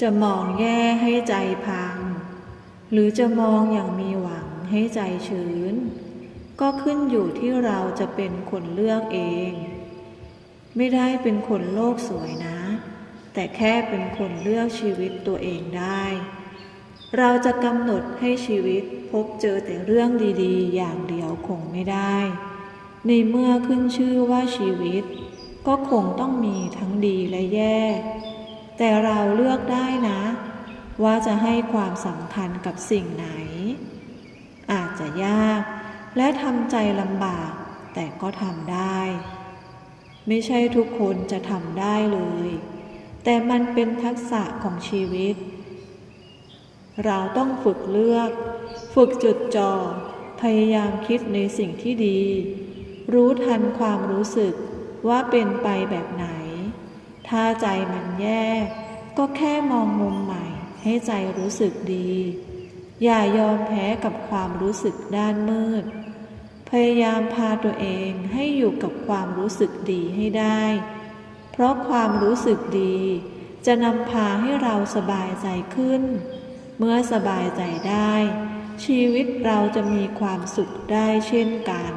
จะมองแย่ให้ใจพัง หรือจะมองอย่างมีหวังให้ใจชื้น ก็ขึ้นอยู่ที่เราจะเป็นคนเลือกเอง ไม่ได้เป็นคนโลกสวยนะ แต่แค่เป็นคนเลือกชีวิตตัวเองได้ เราจะกำหนดให้ชีวิตพบเจอแต่เรื่องดีๆ อย่างเดียวคงไม่ได้ ในเมื่อขึ้นชื่อว่าชีวิต ก็คงต้องมีทั้งดีและแย่ แต่เราเลือกได้นะ ว่าจะให้ความสำคัญกับสิ่งไหน อาจจะยากและทำใจลำบาก แต่ก็ทำได้ ไม่ใช่ทุกคนจะทำได้เลย แต่มันเป็นทักษะของชีวิต เราต้องฝึกเลือก ฝึกจุดจ่อพยายามคิดในสิ่งที่ดี รู้ทันความรู้สึกว่าเป็นไปแบบไหน ถ้าใจมันแย่ ก็แค่มองมุมใหม่ ให้ใจรู้สึกดี อย่ายอมแพ้กับความรู้สึกด้านมืด พยายามพาตัวเองให้อยู่กับความรู้สึกดีให้ได้ เพราะความรู้สึกดี จะนำพาให้เราสบายใจขึ้น เมื่อสบายใจได้ ชีวิตเราจะมีความสุขได้เช่นกัน